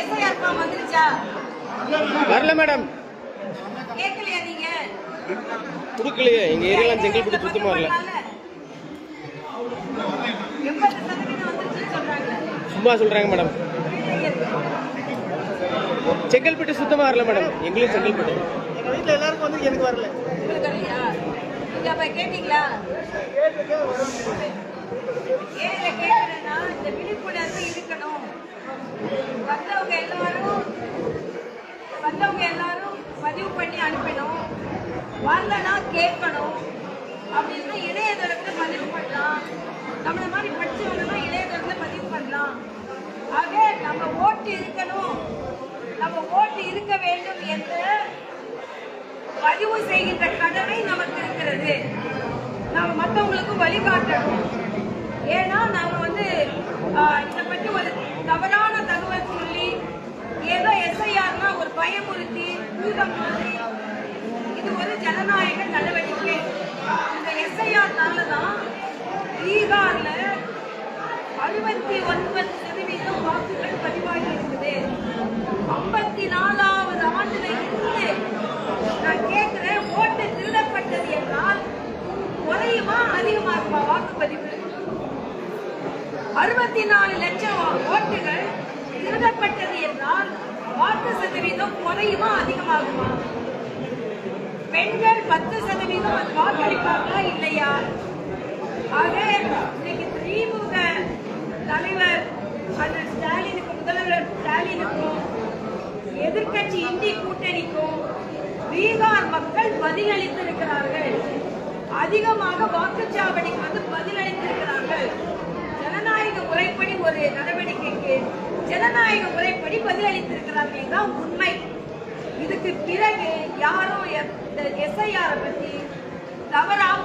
SIR form வந்துருச்சா? வரல madam. கேட்கலையா நீங்க? கொடுக்கலையே. எங்க ஏரியாலாம் செங்கல்பட்டு சுத்தமா வரல. சும்மா சொல்றாங்க மேடம். செங்கல்பட்டு சுத்தமா வரல மேடம். எங்களுக்கு செங்கல்பட்டு எங்க வீட்ல எல்லாருக்கும் வந்து எனக்கு வரல. நீங்க அப்ப கேட்டீங்களா? ஏன் இதை கேட்கறேன்னா இந்த விழிப்புணர்வு இருக்கணும். வந்தவங்க எல்லாரும் வந்தவங்க எல்லாரும் பதிவு பண்ணி அனுப்பணும். வரலன்னா கேட்கணும். அப்படின்னா இளையதளத்தில் பதிவு பண்ணலாம். நம்மளை மாதிரி படிச்சவங்கன்னா இணையதளத்துல பதிவு பண்ணலாம். ஆக நம்ம ஓட்டு இருக்கணும். நம்ம ஓட்டு இருக்க வேண்டும் என்ற பதிவு செய்கின்ற கடமை நமக்கு இருக்கிறது. நம்ம மற்றவங்களுக்கு வழிகாட்டணும். ஏன்னா நாம வந்து இதை பற்றி ஒரு தவறான இது ஒரு ஜனநாயக நடவடிக்கை. இந்த எஸ்ஐஆர்னால தான் பீகார்ல அறுபத்தி ஒன்பது சதவீதம் வாக்குகள் பதிவாகி இருக்குது ஐம்பத்தி நாலாவது ஆண்டுல இருந்து நான் கேட்கிறேன் ஓட்டு திருடப்பட்டது என்றால் குறையுமா அதிகமாகுமா வாக்குப்பதிவு? அறுபத்தி நாலு லட்சம் ஓட்டுகள் திருடப்பட்டது என்றால் சதவீதம் குறையுமா அதிகமாகுமா? பெண்கள் பத்து சதவீதம் அது வாக்களிப்பாங்களா இல்லையா? ஆக இன்னைக்கு திமுக தலைவர் அண்ணன் ஸ்டாலினுக்கு முதல்வர் ஸ்டாலினுக்கும் எதிர்க்கட்சி இந்தி கூட்டணிக்கும் பீகார் மக்கள் பதிலளித்திருக்கிறார்கள். அதிகமாக வாக்குச்சாவடிக்கு வந்து பதிலளித்திருக்கிறார்கள். ஜனநாயக முறைப்படி ஒரு நடவடிக்கை ஜனநாயக முறைப்படி பதிலளித்திருக்கிறார்கள் தான் உண்மை. இதுக்கு பிறகு யாரும் எஸ்ஐஆரை பத்தி தவறாக